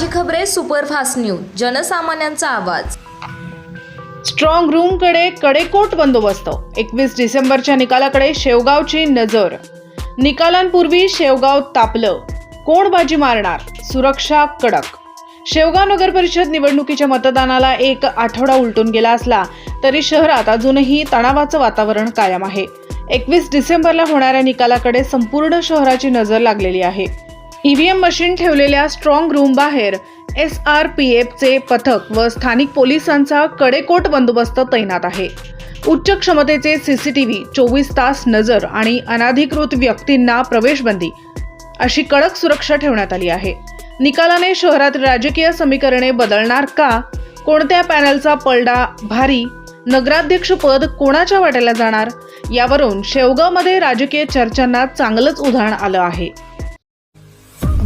ताजी खबरे superfast news जनसामान्यांचा आवाज. स्ट्रॉंग रूमकडे कडेकोट बंदोबस्त. एकवीस डिसेंबरच्या निकालाकडे शेवगावची नजर. निकालांपूर्वी शेवगाव तापलं. कोण बाजी मारणार? सुरक्षा कडक. शेवगाव नगर परिषद निवडणुकीच्या मतदानाला एक आठवडा उलटून गेला असला तरी शहरात अजूनही तणावाचं वातावरण कायम आहे. एकवीस डिसेंबरला होणाऱ्या निकालाकडे संपूर्ण शहराची नजर लागलेली आहे. ईव्हीएम मशीन ठेवलेल्या स्ट्रॉंग रूम बाहेर एस आर पी एफचे पथक व स्थानिक पोलिसांचा कडेकोट बंदोबस्त तैनात आहे. उच्च क्षमतेचे सीसीटीव्ही चोवीस तास नजर आणि अनाधिकृत व्यक्तींना प्रवेशबंदी अशी कडक सुरक्षा ठेवण्यात आली आहे. निकालाने शहरात राजकीय समीकरणे बदलणार का? कोणत्या पॅनलचा पलडा भारी? नगराध्यक्ष पद कोणाच्या वाट्याला जाणार? यावरून शेवगावमध्ये राजकीय चर्चांना चांगलंच उदाहरण आलं आहे.